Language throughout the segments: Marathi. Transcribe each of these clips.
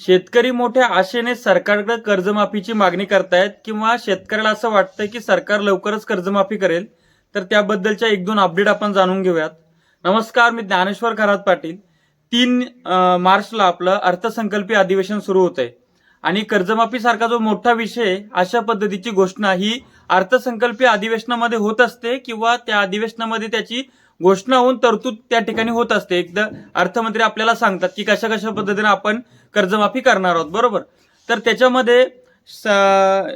शेतकरी मोठ्या आशेने सरकारकडे कर्जमाफीची मागणी करतायत किंवा शेतकऱ्याला असं वाटतं की सरकार लवकरच कर्जमाफी करेल तर त्याबद्दलच्या एक दोन अपडेट आपण जाणून घेऊयात. नमस्कार मी ज्ञानेश्वर खरात पाटील. तीन मार्चला आपलं अर्थसंकल्पीय अधिवेशन सुरू होत आहे आणि कर्जमाफीसारखा जो मोठा विषय अशा पद्धतीची घोषणा ही अर्थसंकल्पीय अधिवेशनामध्ये होत असते किंवा त्या अधिवेशनामध्ये त्याची घोषणा होऊन तरतूद त्या ठिकाणी होत असते. एकदा अर्थमंत्री आपल्याला सांगतात की कशा कशा पद्धतीने आपण कर्जमाफी करणार आहोत. बरोबर? तर त्याच्यामध्ये स-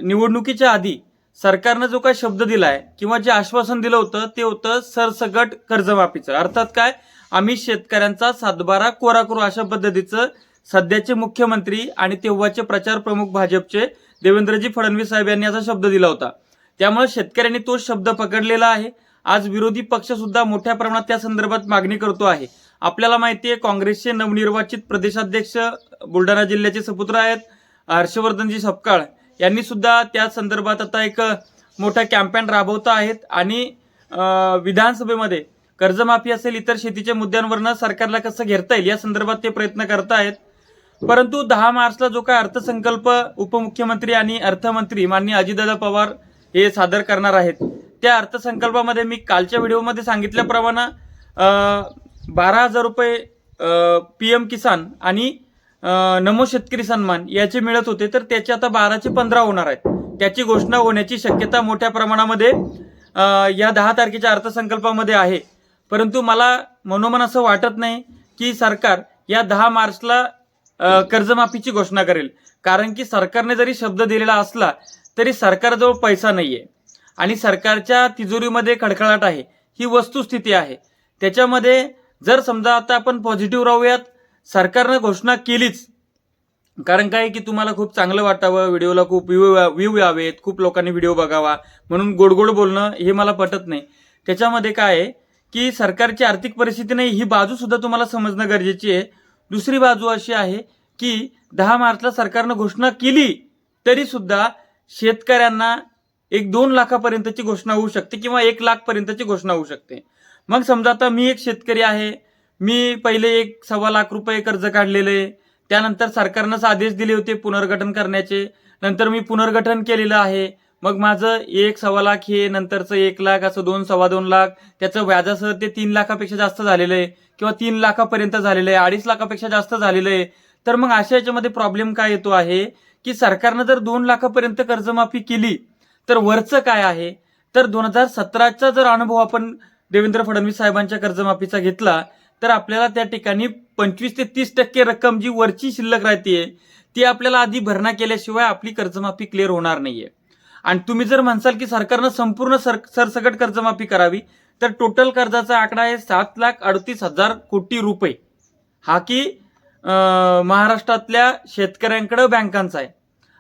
निवडणुकीच्या आधी सरकारनं जो काही शब्द दिलाय किंवा जे आश्वासन दिलं होतं ते होतं सरसकट कर्जमाफीचं. अर्थात काय? आम्ही शेतकऱ्यांचा सातबारा कोरा करू अशा पद्धतीचं सध्याचे मुख्यमंत्री आणि तेव्हाचे प्रचार प्रमुख भाजपचे देवेंद्रजी फडणवीस साहेब यांनी असा शब्द दिला होता. त्यामुळे शेतकऱ्यांनी तो शब्द पकडलेला आहे. आज विरोधी पक्ष सुद्धा मोठ्या प्रमाणात त्या संदर्भात मागणी करतो आहे. आपल्याला माहिती आहे काँग्रेसचे नवनिर्वाचित प्रदेशाध्यक्ष बुलढाणा जिल्ह्याचे सपुत्र आहेत हर्षवर्धनजी सपकाळ. यांनी सुद्धा त्या संदर्भात आता एक मोठा कॅम्पेन राबवत आहेत आणि विधानसभेमध्ये कर्जमाफी असेल इतर शेतीच्या मुद्द्यांवरनं सरकारला कसं घेरता येईल या संदर्भात ते प्रयत्न करत आहेत. परंतु दहा मार्चला जो काय अर्थसंकल्प उपमुख्यमंत्री आणि अर्थमंत्री माननीय अजितदादा पवार हे सादर करणार आहेत त्या अर्थसंकल्पामध्ये मी कालच्या व्हिडिओमध्ये सांगितल्याप्रमाणे बारा हजार रुपये पी एम किसान आणि नमो शेतकरी सन्मान याचे मिळत होते. तर त्याचे आता बाराचे पंधरा होणार आहेत. त्याची घोषणा होण्याची शक्यता मोठ्या प्रमाणामध्ये या दहा तारखेच्या अर्थसंकल्पामध्ये आहे. परंतु मला मनोमन असं वाटत नाही की सरकार या दहा मार्चला कर्जमाफीची घोषणा करेल. कारण की सरकारने जरी शब्द दिलेला असला तरी सरकारजवळ पैसा नाही आहे आणि सरकारच्या तिजोरीमध्ये खडखडाट आहे. ही वस्तुस्थिती आहे. त्याच्यामध्ये जर समजा आता आपण पॉझिटिव्ह राहूयात सरकारनं घोषणा केलीच. कारण काय की तुम्हाला खूप चांगलं वाटावं व्हिडिओला खूप व्ह्यू व्ह्यू यावेत खूप लोकांनी व्हिडिओ बघावा म्हणून गोड गोड बोलणं हे मला पटत नाही. त्याच्यामध्ये काय आहे की सरकारची आर्थिक परिस्थिती नाही ही बाजूसुद्धा तुम्हाला समजणं गरजेची आहे. दुसरी बाजू अशी आहे की दहा मार्चला सरकारनं घोषणा केली तरीसुद्धा शेतकऱ्यांना एक दोन लाखापर्यंतची घोषणा होऊ शकते किंवा एक लाख पर्यंतची घोषणा होऊ शकते. मग समजा आता मी एक शेतकरी आहे. मी पहिले एक सव्वा लाख रुपये कर्ज काढलेले. त्यानंतर सरकारनंच आदेश दिले होते पुनर्गठन करण्याचे. नंतर मी पुनर्गठन केलेलं आहे. मग माझं एक सव्वा लाख हे नंतरचं एक लाख असं दोन सव्वा दोन लाख त्याचं व्याजासह ते तीन लाखापेक्षा जास्त झालेलं आहे किंवा तीन लाखापर्यंत झालेलं आहे अडीच लाखापेक्षा जास्त झालेलं आहे. तर मग अशा याच्यामध्ये प्रॉब्लेम काय येतो आहे की सरकारनं जर दोन लाखापर्यंत कर्जमाफी केली तर वरचं काय आहे? तर दोन हजार सतराचा जर अनुभव आपण देवेंद्र फडणवीस साहेबांच्या कर्जमाफीचा घेतला तर आपल्याला त्या ठिकाणी पंचवीस ते तीस टक्के रक्कम जी वरची शिल्लक राहते ती आपल्याला आधी भरणा केल्याशिवाय आपली कर्जमाफी क्लिअर होणार नाहीये. आणि तुम्ही जर म्हणसाल की सरकारनं संपूर्ण सर सरसकट कर्जमाफी करावी तर टोटल कर्जाचा आकडा आहे सात लाख अडतीस हजार कोटी रुपये. हा की महाराष्ट्रातल्या शेतकऱ्यांकडं बँकांचा आहे.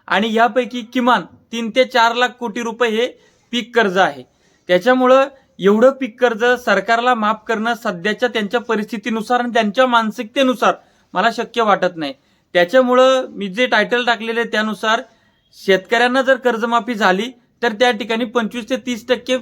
आणि यापैकी किमान तीन ते चार लाख कोटी रुपये हे पीक कर्ज आहे. त्याच्यामुळं एवढं पीक कर्ज सरकारला माफ करणं सध्याच्या त्यांच्या परिस्थितीनुसार आणि त्यांच्या मानसिकतेनुसार मला शक्य वाटत नाही. त्याच्यामुळं मी जे टायटल टाकलेले आहे त्यानुसार शेतकऱ्यांना जर कर्जमाफी झाली तर त्या ठिकाणी पंचवीस ते तीस टक्के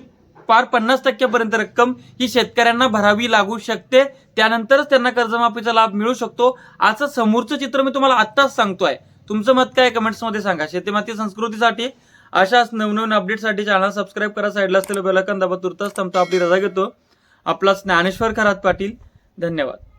पार पन्नास टक्क्यापर्यंत रक्कम ही शेतकऱ्यांना भरावी लागू शकते. त्यानंतरच त्यांना कर्जमाफीचा लाभ मिळू शकतो. असं समोरचं चित्र मी तुम्हाला आत्ताच सांगतोय. तुमचं मत काय कमेंट्समध्ये सांगा. शेतीमाती संस्कृतीसाठी अशाच नवनवीन अपडेटसाठी चॅनल सबस्क्राईब करा. साईडला असलेलं बेलकन दाबा तुर्तास थांबतो आपली रजा घेतो. आपला ज्ञानेश्वर खरात पाटील. धन्यवाद.